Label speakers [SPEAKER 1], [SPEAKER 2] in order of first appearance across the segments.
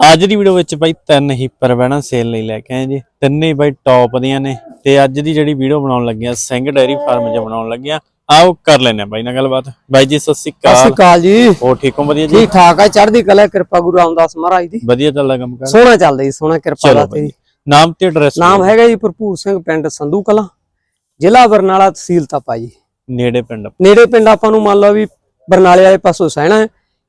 [SPEAKER 1] ਅੱਜ ਦੀ ਵੀਡੀਓ ਵਿੱਚ ਬਾਈ ਤਿੰਨ ਹੀਪਰ ਬਹਿਣਾ ਸੇਲ ਲਈ ਲੈ ਕੇ ਆਏ ਜੀ। ਤਿੰਨੇ ਹੀ ਬਾਈ ਟੌਪ ਦੀਆਂ ਨੇ ਤੇ ਅੱਜ ਦੀ ਜਿਹੜੀ ਵੀਡੀਓ ਬਣਾਉਣ ਲੱਗੇ ਆ ਸਿੰਘ ਡੈਰੀ ਫਾਰਮ 'ਚ ਬਣਾਉਣ ਲੱਗੇ ਆ ਆਓ ਕਰ ਲੈਨੇ ਆ ਬਾਈ ਨਾਲ ਗੱਲਬਾਤ। ਬਾਈ ਜੀ ਸਤਿ ਸ਼੍ਰੀ
[SPEAKER 2] ਸਤਿ ਸ਼੍ਰੀ
[SPEAKER 1] ਅਕਾਲ
[SPEAKER 2] ਅਕਾਲ ਜੀ।
[SPEAKER 1] ਹੋਰ ਠੀਕ ਹੋ? ਵਧੀਆ ਜੀ?
[SPEAKER 2] ਠੀਕ ਠਾਕ ਹੈ ਚੜ੍ਹਦੀ ਕਲਾ ਹੈ, ਕਿਰਪਾ ਗੁਰੂ ਰਾਮਦਾਸ ਮਹਾਰਾਜ ਦੀ।
[SPEAKER 1] ਵਧੀਆ ਚੱਲਦਾ ਕੰਮ ਕਰ?
[SPEAKER 2] ਸੋਹਣਾ ਚੱਲਦਾ ਜੀ ਸੋਹਣਾ ਕਿਰਪਾ ਦਾ ਤੇ
[SPEAKER 1] ਨਾਮ ਤੇ ਐਡਰੈਸ
[SPEAKER 2] ਨਾਮ ਹੈਗਾ ਜੀ ਭਰਪੂਰ ਸਿੰਘ ਪਿੰਡ ਸੰਧੂ ਕਲਾਂ ਜ਼ਿਲ੍ਹਾ ਬਰਨਾਲਾ ਤਹਿਸੀਲ ਤਪਾ ਜੀ।
[SPEAKER 1] ਨੇੜੇ ਪਿੰਡ।
[SPEAKER 2] ਨੇੜੇ ਪਿੰਡ ਆਪਾਂ ਨੂੰ ਮੰਨ ਲਓ ਵੀ ਬਰਨਾਲੇ ਵਾਲੇ ਪਾਸੋਂ ਸਹਿਣਾ ਹੈ।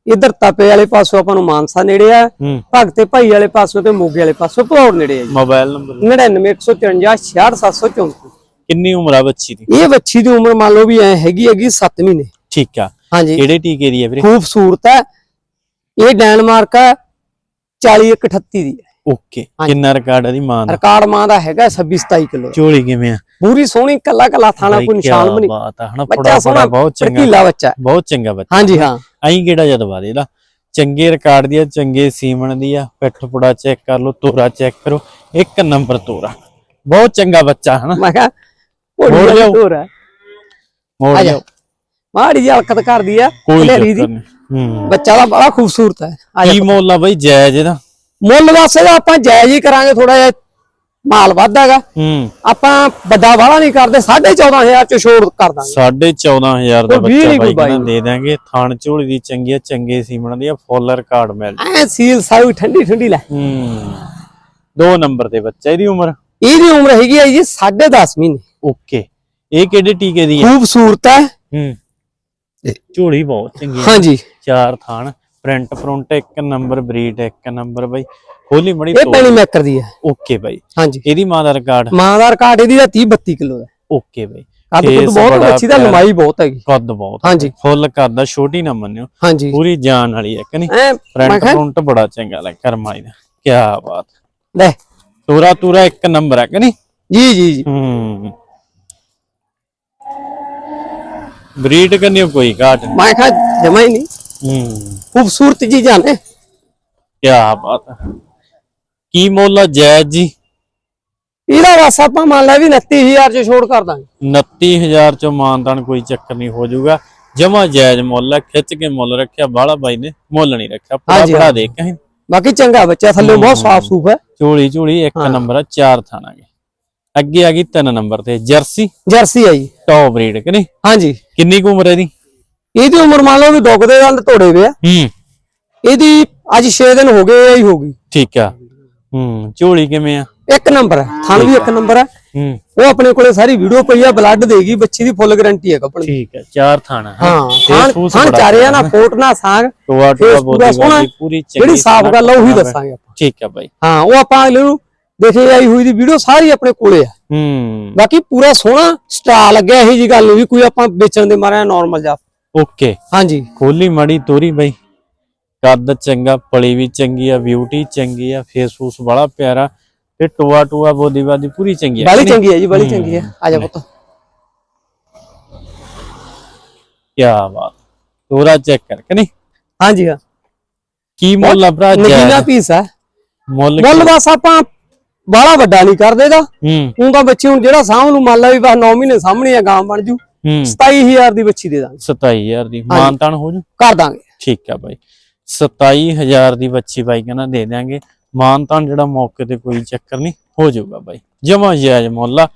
[SPEAKER 2] ਇਧਰ ਤਪੇ ਵਾਲੇ ਪਾਸੋਂ ਆਪਾਂ ਨੂੰ ਮਾਨਸਾ ਨੇੜੇ ਆ ਭਗਤੇ ਭਾਈ ਵਾਲੇ ਪਾਸੋਂ ਤੇ ਮੋਗੇ ਵਾਲੇ ਪਾਸੋਂ ਭਲੌੜ ਨੇੜੇ ਆ ਜੀ।
[SPEAKER 1] ਮੋਬਾਈਲ ਨੰਬਰ
[SPEAKER 2] 99 154
[SPEAKER 1] ਕਿੰਨੀ ਉਮਰ ਆ ਬੱਚੀ ਦੀ?
[SPEAKER 2] ਇਹ ਬੱਚੀ ਦੀ ਉਮਰ ਮੰਨ ਲਓ ਵੀ ਐ ਹੈਗੀ ਹੈਗੀ 7 ਮਹੀਨੇ।
[SPEAKER 1] ਠੀਕ ਆ।
[SPEAKER 2] ਹਾਂਜੀ।
[SPEAKER 1] ਕਿਹੜੇ ਟੀਕੇ ਦੀ ਹੈ ਵੀਰੇ?
[SPEAKER 2] ਖੂਬਸੂਰਤ ਹੈ। ਇਹ ਡੈਨਮਾਰਕ ਹੈ 4138 ਦੀ ਹੈ।
[SPEAKER 1] ਓਕੇ। ਕਿੰਨਾ ਰਿਕਾਰਡ ਹੈ ਦੀ ਮਾਂ ਦਾ?
[SPEAKER 2] ਰਿਕਾਰਡ ਮਾਂ ਦਾ ਹੈਗਾ 26 27 ਕਿਲੋ
[SPEAKER 1] ਝੋਲੀ ਕਿਵੇਂ ਆ?
[SPEAKER 2] ਪੂਰੀ ਸੋਹਣੀ ਕੱਲਾ ਕੱਲਾ ਥਾਣਾ ਕੋਈ ਨਿਸ਼ਾਨ ਬਣੀ
[SPEAKER 1] ਬਾਤ ਆ। ਹਨਾ
[SPEAKER 2] ਸੋਹਣਾ
[SPEAKER 1] ਫੜਾ ਬਹੁਤ ਚੰਗਾ।
[SPEAKER 2] ਭੜਕੀਲਾ ਬੱਚਾ।
[SPEAKER 1] ਬਹੁਤ ਚੰਗਾ ਬੱਚਾ।
[SPEAKER 2] ਹਾਂਜੀ ਹਾਂ।
[SPEAKER 1] ਅਹੀਂ ਕਿਹੜਾ ਜਦ ਬਾਦ ਇਹਦਾ ਚੰਗੇ ਰਿਕਾਰਡ ਦੀ ਆ ਚੰਗੇ ਸੀਮਣ ਦੀ ਆ ਪਿੱਠ ਪੁੜਾ ਚੈੱਕ ਕਰ ਲਓ ਤੋਰਾ ਚੈੱਕ ਕਰੋ ਇੱਕ ਨੰਬਰ ਤੋਰਾ। ਬਹੁਤ ਚੰਗਾ ਬੱਚਾ ਹਨਾ?
[SPEAKER 2] ਮੈਂ ਕਿਹਾ
[SPEAKER 1] ਮੋੜ
[SPEAKER 2] ਢੋਰ ਹੈ
[SPEAKER 1] ਮੋੜ
[SPEAKER 2] ਆ ਜਾ।
[SPEAKER 1] ਲਿਆਓ
[SPEAKER 2] ਮਾੜੀ ਜਿਹੀ ਹਲਕਤ ਕਰਦੀ ਆ
[SPEAKER 1] ਚੱਕਰ
[SPEAKER 2] ਦੀ। ਬੱਚਾ ਦਾ ਬੜਾ ਖੂਬਸੂਰਤ ਹੈ। ਆ
[SPEAKER 1] ਕੀ ਮੁੱਲ ਆ ਬਈ ਜਾਇਜ਼ ਇਹਦਾ?
[SPEAKER 2] ਮੁੱਲ ਵਾਸਤੇ ਤਾਂ ਆਪਾਂ ਜਾਇਜ਼ ਹੀ ਕਰਾਂਗੇ ਥੋੜਾ ਜਿਹਾ ਮਾਲ ਵੱਧ ਹੈਗਾ।
[SPEAKER 1] ਹੂੰ।
[SPEAKER 2] ਆਪਾਂ ਵੱਡਾ ਵਾਲਾ ਨਹੀਂ ਕਰਦੇ 14500 ਚ ਛੋੜ ਕਰ ਦਾਂਗੇ।
[SPEAKER 1] 14500 ਦਾ ਬੱਚਾ
[SPEAKER 2] ਨੀ
[SPEAKER 1] ਬਾਈ ਕਹਿੰਦਾ ਦੇ ਦਾਂਗੇ ਥਾਣ ਝੋਲੀ ਦੀ ਚੰਗੀ ਆ ਚੰਗੇ ਸੀਮਣ ਦੀ ਆ ਫੁੱਲ ਰਿਕਾਰਡ ਮਿਲ।
[SPEAKER 2] ਐ ਸੀਲ ਸਾਊ ਠੰਡੀ ਠੰਡੀ ਲੈ।
[SPEAKER 1] ਹੂੰ। ਦੋ ਨੰਬਰ ਤੇ ਬੱਚਾ ਇਹਦੀ ਉਮਰ?
[SPEAKER 2] ਇਹਦੀ ਉਮਰ ਹੈਗੀ ਹੈ ਜੀ 10.5 ਮਹੀਨੇ।
[SPEAKER 1] ਓਕੇ। ਇਹ ਕਿਹੜੇ ਟੀਕੇ ਦੀ ਆ?
[SPEAKER 2] ਖੂਬਸੂਰਤ ਹੈ।
[SPEAKER 1] ਹੂੰ। ਝੋਲੀ ਬਹੁਤ ਚੰਗੀ ਆ।
[SPEAKER 2] ਹਾਂਜੀ।
[SPEAKER 1] ਚਾਰ ਥਾਣ। ਪ੍ਰਿੰਟ ਫਰੰਟ ਇੱਕ ਨੰਬਰ ਬਰੀਡ ਇੱਕ ਨੰਬਰ ਬਾਈ। ਹੋਲੀ ਮੜੀ
[SPEAKER 2] ਇਹ ਪੈਣੀ ਮੈਕਰ ਦੀ ਹੈ
[SPEAKER 1] ਓਕੇ ਬਾਈ।
[SPEAKER 2] ਹਾਂਜੀ।
[SPEAKER 1] ਇਹਦੀ ਮਾਂ ਦਾ ਰਿਕਾਰਡ
[SPEAKER 2] ਮਾਂ ਦਾ ਰਿਕਾਰਡ ਇਹਦੀ ਦਾ 30 32 ਕਿਲੋ ਦਾ।
[SPEAKER 1] ਓਕੇ ਬਾਈ।
[SPEAKER 2] ਕੱਦ ਕੁੱਦ ਬਹੁਤ ਅੱਛੀ ਦਾ। ਲੰਬਾਈ ਬਹੁਤ ਹੈਗੀ।
[SPEAKER 1] ਕੱਦ ਬਹੁਤ।
[SPEAKER 2] ਹਾਂਜੀ।
[SPEAKER 1] ਫੁੱਲ ਕਰਦਾ ਛੋਟੀ ਨਾ ਮੰਨਿਓ।
[SPEAKER 2] ਹਾਂਜੀ।
[SPEAKER 1] ਪੂਰੀ ਜਾਨ ਵਾਲੀ ਹੈ ਕਿ ਨਹੀਂ? ਫਰੰਟ ਫਰੰਟ ਬੜਾ ਚੰਗਾ ਲੱਗ ਕਰਮਾਈ ਦਾ। ਕੀ ਬਾਤ।
[SPEAKER 2] ਲੈ।
[SPEAKER 1] ਤੋਰਾ ਤੂਰਾ ਇੱਕ ਨੰਬਰ ਹੈ ਕਿ ਨਹੀਂ?
[SPEAKER 2] ਜੀ ਜੀ ਜੀ।
[SPEAKER 1] ਹੂੰ। ਬਰੀਡ ਕਰਨੀ ਕੋਈ ਘਾਟ
[SPEAKER 2] ਮੈਂ ਕਿਹਾ ਜਮਾ ਹੀ ਨਹੀਂ।
[SPEAKER 1] ਹੂੰ।
[SPEAKER 2] ਖੂਬਸੂਰਤ ਜੀ ਜਾਨੇ
[SPEAKER 1] ਕੀ ਬਾਤ ਹੈ। ਕੀ ਮੁੱਲ ਆ ਜਾਇਜ਼ ਜੀ?
[SPEAKER 2] ਇਹਦਾ ਬਸ ਆਪਾਂ ਮੰਨ ਲਿਆ ਵੀ 29000 ਚ ਛੋੜ ਕਰ ਦਾਂਗੇ।
[SPEAKER 1] 29000 ਚੋਂ ਮਾਨਦਾਨ ਕੋਈ ਚੱਕਰ ਨਹੀਂ ਹੋ ਜਾਊਗਾ। ਜਮਾ ਜਾਇਜ਼ ਮੁੱਲ ਹੈ ਖਿੱਚ ਕੇ ਮੁੱਲ ਰੱਖਿਆ। ਬਾਹਲਾ ਬਾਈ ਨੇ ਮੁੱਲ ਨਹੀਂ ਰੱਖਿਆ ਪੂਰਾ
[SPEAKER 2] ਹਾਂਜੀ,
[SPEAKER 1] ਬੜਾ
[SPEAKER 2] ਹਾਂ।
[SPEAKER 1] ਦੇ ਕਹੀਂ
[SPEAKER 2] ਬਾਕੀ ਚੰਗਾ ਬੱਚਾ ਥੱਲੇ ਬਹੁਤ ਸਾਫ਼ ਸੂਫ ਹੈ।
[SPEAKER 1] ਝੋਲੀ ਝੋਲੀ ਇੱਕ
[SPEAKER 2] ਹਾਂ।
[SPEAKER 1] ਨੰਬਰ ਆ ਚਾਰ ਥਾਣਾਗੇ ਅੱਗੇ ਆ ਗਈ ਤਿੰਨ ਨੰਬਰ ਤੇ ਜਰਸੀ।
[SPEAKER 2] ਜਰਸੀ ਹੈ ਜੀ।
[SPEAKER 1] ਟੌਪ ਬਰੀਡ ਕਿ ਨਹੀਂ?
[SPEAKER 2] ਹਾਂਜੀ।
[SPEAKER 1] ਕਿੰਨੀ ਕੁ ਉਮਰ ਹੈ ਇਹਦੀ?
[SPEAKER 2] ਇਹਦੀ ਉਮਰ ਮੰਨ ਲਓ ਵੀ ਦੁੱਗਦੇ ਦੰਦ ਤੋੜੇ ਵੇ ਆ।
[SPEAKER 1] ਹੂੰ।
[SPEAKER 2] ਇਹਦੀ ਅੱਜ 6 ਦਿਨ ਹੋ ਗਏ ਹੀ ਹੋ ਗਈ।
[SPEAKER 1] ਠੀਕ ਆ। ਹੂੰ ਝੋਲੀ ਕਿਵੇਂ ਆ?
[SPEAKER 2] ਇੱਕ ਨੰਬਰ ਹੈ ਥਣ ਵੀ ਇੱਕ ਨੰਬਰ ਹੈ
[SPEAKER 1] ਹੂੰ।
[SPEAKER 2] ਉਹ ਆਪਣੇ ਕੋਲੇ ਸਾਰੀ ਵੀਡੀਓ ਪਈ ਆ ਬਲੱਡ ਦੇਗੀ ਬੱਚੀ ਦੀ ਫੁੱਲ ਗਾਰੰਟੀ ਹੈ ਕੱਪਣ
[SPEAKER 1] ਠੀਕ ਹੈ ਚਾਰ ਥਾਣਾ
[SPEAKER 2] ਹਾਂ? ਥਣ ਚਾਰੇ ਆ ਨਾ ਫੋਟ ਨਾ ਸਾਗ
[SPEAKER 1] ਟੋਆ ਟੋਆ
[SPEAKER 2] ਫੇਸ ਪੂਰਾ
[SPEAKER 1] ਬੋਦੀ
[SPEAKER 2] ਸੋਹਣਾ
[SPEAKER 1] ਬਾਦੀ ਪੂਰੀ ਚੰਗੀ
[SPEAKER 2] ਜਿਹੜੀ ਸਾਫ਼ ਗੱਲ ਆ ਉਹੀ
[SPEAKER 1] ਹੈ।
[SPEAKER 2] ਦੱਸਾਂਗੇ ਆਪਾਂ।
[SPEAKER 1] ਠੀਕ ਆ ਬਾਈ।
[SPEAKER 2] ਹਾਂ ਉਹ ਆਪਾਂ ਅਗਲੇ ਨੂੰ ਦੇਖੇ ਆਈ ਹੋਈ ਦੀ ਵੀਡੀਓ ਸਾਰੀ ਆਪਣੇ ਕੋਲੇ ਆ।
[SPEAKER 1] ਹੂੰ।
[SPEAKER 2] ਬਾਕੀ ਪੂਰਾ ਸੋਹਣਾ ਸਟਾਲ ਲੱਗਿਆ ਇਹੀ ਜੀ ਗੱਲ ਨਹੀਂ ਵੀ ਕੋਈ ਆਪਾਂ ਵੇਚਣ ਦੇ ਮਾਰਿਆ ਨਾਰਮਲ ਜਾ
[SPEAKER 1] ਓਕੇ।
[SPEAKER 2] ਹਾਂਜੀ।
[SPEAKER 1] ਖੋਲੀ ਮੜੀ ਤੋਰੀ ਬਾਈ। ਕੱਦ ਚੰਗਾ ਪਲੀ ਵੀ ਚੰਗੀ ਆ ਬਿਊਟੀ ਚੰਗੀ ਆ ਫੇਸ ਫੂਸ ਬੜਾ ਪਿਆਰਾ ਤੇ ਟੋਆ ਟੋਆ ਬੋਦੀ ਬਾਦੀ ਪੂਰੀ ਚੰਗੀ ਆ।
[SPEAKER 2] ਬਾਲੀ
[SPEAKER 1] ਨਹੀਂ?
[SPEAKER 2] ਚੰਗੀ ਹੈ ਜੀ ਬਾਲੀ ਚੰਗੀ ਹੈ ਆ ਜਾ ਪੁੱਤ।
[SPEAKER 1] ਕੀ ਬਾਤ। ਤੋਰਾ ਚੈੱਕ ਕਰ ਕਿ ਨਹੀਂ?
[SPEAKER 2] ਹਾਂਜੀ ਹਾਂ।
[SPEAKER 1] ਕੀ ਮੁੱਲ ਆ ਭਰਾ?
[SPEAKER 2] ਨਗੀਨਾ
[SPEAKER 1] ਜਾਇਜ਼
[SPEAKER 2] ਪੀਸ ਹੈ
[SPEAKER 1] ਮੁੱਲ
[SPEAKER 2] ਮੁੱਲ ਬਸ ਆਪਾਂ ਬਾਹਲਾ ਵੱਡਾ ਨਹੀਂ ਕਰਦੇ ਦਾ
[SPEAKER 1] ਹੂੰ।
[SPEAKER 2] ਤਾਂ ਬੱਚੇ ਹੁਣ ਜਿਹੜਾ ਨੂੰ ਮੰਨ ਲਾ ਵੀ ਬਸ 9 ਮਹੀਨੇ ਸਾਹਮਣੇ ਆ ਗਾਂ ਬਣ ਜੂ। 27000 ਦੀ ਬੱਚੀ ਦੇ ਦਾਂਗੇ।
[SPEAKER 1] 27000 ਦੀ। ਮਾਨਤਾਨ ਹੋ ਜੂ?
[SPEAKER 2] ਕਰ ਦਾਂਗੇ।
[SPEAKER 1] ਠੀਕ ਆ ਬਾਈ। 27000 ਦੀ ਬੱਚੀ ਬਾਈ ਕਹਿੰਦਾ ਦੇ ਦਿਆਂਗੇ। ਮਾਨਤਾਨ ਜਿਹੜਾ ਮੌਕੇ ਤੇ ਕੋਈ ਚੱਕਰ ਨਹੀਂ ਹੋ ਜਾਊਗਾ ਬਾਈ। ਜਮਾ ਜਾਇਜ਼ ਮੁੱਲ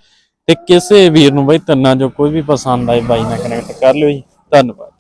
[SPEAKER 1] ਤੇ ਕਿਸੇ ਵੀਰ ਨੂੰ ਬਾਈ ਤੰਨਾ ਜੋ ਕੋਈ ਵੀ ਪਸੰਦ ਆਏ ਬਾਈ ਨਾਲ ਕਨੈਕਟ ਕਰ ਲਿਓ ਜੀ। ਧੰਨਵਾਦ